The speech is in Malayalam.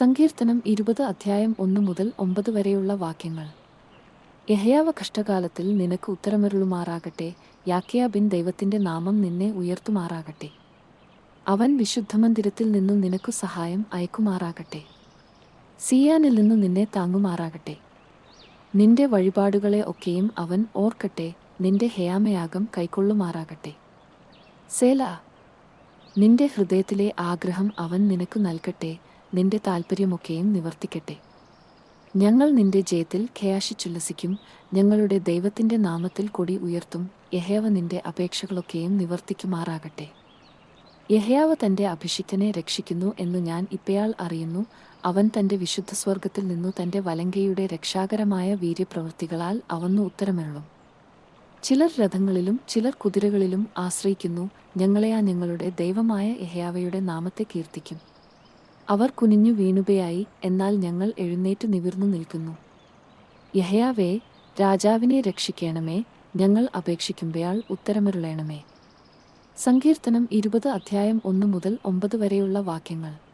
സങ്കീർത്തനം ഇരുപത് അധ്യായം ഒന്ന് മുതൽ ഒമ്പത് വരെയുള്ള വാക്യങ്ങൾ. യഹയാവ കഷ്ടകാലത്തിൽ നിനക്ക് ഉത്തരമരുളുമാറാകട്ടെ യാക്കയാബിൻ ദൈവത്തിന്റെ നാമം നിന്നെ ഉയർത്തുമാറാകട്ടെ. അവൻ വിശുദ്ധമന്ദിരത്തിൽ നിന്നും നിനക്കു സഹായം അയക്കുമാറാകട്ടെ. സിയാനിൽ നിന്നും നിന്നെ താങ്ങുമാറാകട്ടെ. നിന്റെ വഴിപാടുകളെ ഒക്കെയും അവൻ ഓർക്കട്ടെ നിന്റെ ഹേയാമയാഗം കൈക്കൊള്ളുമാറാകട്ടെ. സേല നിന്റെ ഹൃദയത്തിലെ ആഗ്രഹം അവൻ നിനക്ക് നൽകട്ടെ നിന്റെ താൽപ്പര്യമൊക്കെയും നിവർത്തിക്കട്ടെ. ഞങ്ങൾ നിന്റെ ജയത്തിൽ ഖയാശിച്ചുല്ലസിക്കും ഞങ്ങളുടെ ദൈവത്തിന്റെ നാമത്തിൽ കൊടി ഉയർത്തും യഹേവ നിന്റെ അപേക്ഷകളൊക്കെയും നിവർത്തിക്കുമാറാകട്ടെ. യഹയാവ് തന്റെ അഭിഷിക്തനെ രക്ഷിക്കുന്നു എന്ന് ഞാൻ ഇപ്പയാൾ അറിയുന്നു അവൻ തന്റെ വിശുദ്ധ സ്വർഗത്തിൽ നിന്നു തന്റെ വലങ്കയുടെ രക്ഷാകരമായ വീര്യപ്രവൃത്തികളാൽ അവന്നു ഉത്തരമരുളും. ചിലർ രഥങ്ങളിലും ചിലർ കുതിരകളിലും ആശ്രയിക്കുന്നു ഞങ്ങളെയാ ഞങ്ങളുടെ ദൈവമായ യഹയാവയുടെ നാമത്തെ കീർത്തിക്കും. അവർ കുനിഞ്ഞു വീണുകയായി എന്നാൽ ഞങ്ങൾ എഴുന്നേറ്റ് നിവിർന്നു നിൽക്കുന്നു. യഹയാവേ രാജാവിനെ രക്ഷിക്കണമേ ഞങ്ങൾ അപേക്ഷിക്കുമ്പയാൾ ഉത്തരമരുളേണമേ. സങ്കീർത്തനം ഇരുപത് അധ്യായം ഒന്ന് മുതൽ ഒമ്പത് വരെയുള്ള വാക്യങ്ങൾ.